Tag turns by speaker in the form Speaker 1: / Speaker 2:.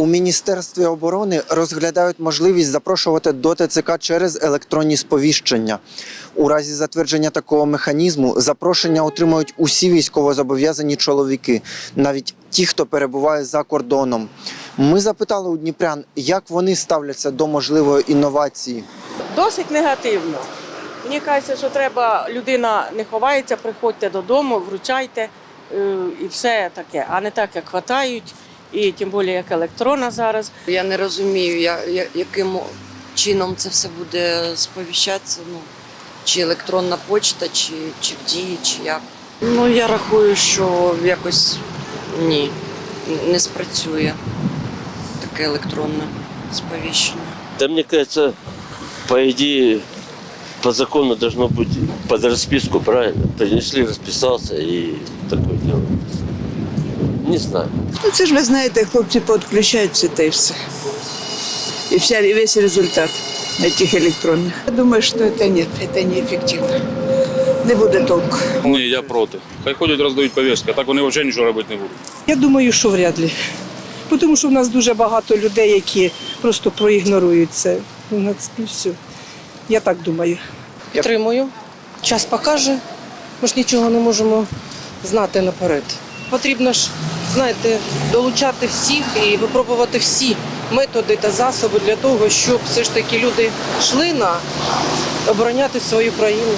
Speaker 1: У Міністерстві оборони розглядають можливість запрошувати до ТЦК через електронні сповіщення. У разі затвердження такого механізму запрошення отримують усі військовозобов'язані чоловіки, навіть ті, хто перебуває за кордоном. Ми запитали у дніпрян, як вони ставляться до можливої інновації.
Speaker 2: Досить негативно. Мені кажеться, що треба, людина не ховається, приходьте додому, вручайте е, і все таке, а не так, як хватають, і тим більше як електронна зараз.
Speaker 3: Я не розумію, я, я- яким чином це все буде сповіщатися. Ну, чи електронна почта, чи, чи в дії, чи як. Ну, я рахую, що якось ні, не спрацює таке електронне сповіщення.
Speaker 4: Да мне кажется, по идее, по закону должно быть под расписку, правильно? Принесли, расписался и такое дело. Не знаю.
Speaker 5: Ну, це ж ви знаєте, хлопці підключаються та й все. І, вся, і весь результат на тих електронних. Я думаю, що це ні, це неефективно. Не буде толку.
Speaker 6: Ні, я проти. Хай ходять, роздають повістки, а так вони взагалі нічого робити не будуть.
Speaker 7: Я думаю, що вряд ли. Тому що в нас дуже багато людей, які просто проігнорують це. Ну, це все. Я так думаю.
Speaker 8: Підтримую. Час покаже. Ми ж нічого не можемо знати наперед. Потрібно ж, знаєте, долучати всіх і випробувати всі методи та засоби для того, щоб все ж таки люди йшли на обороняти свою країну.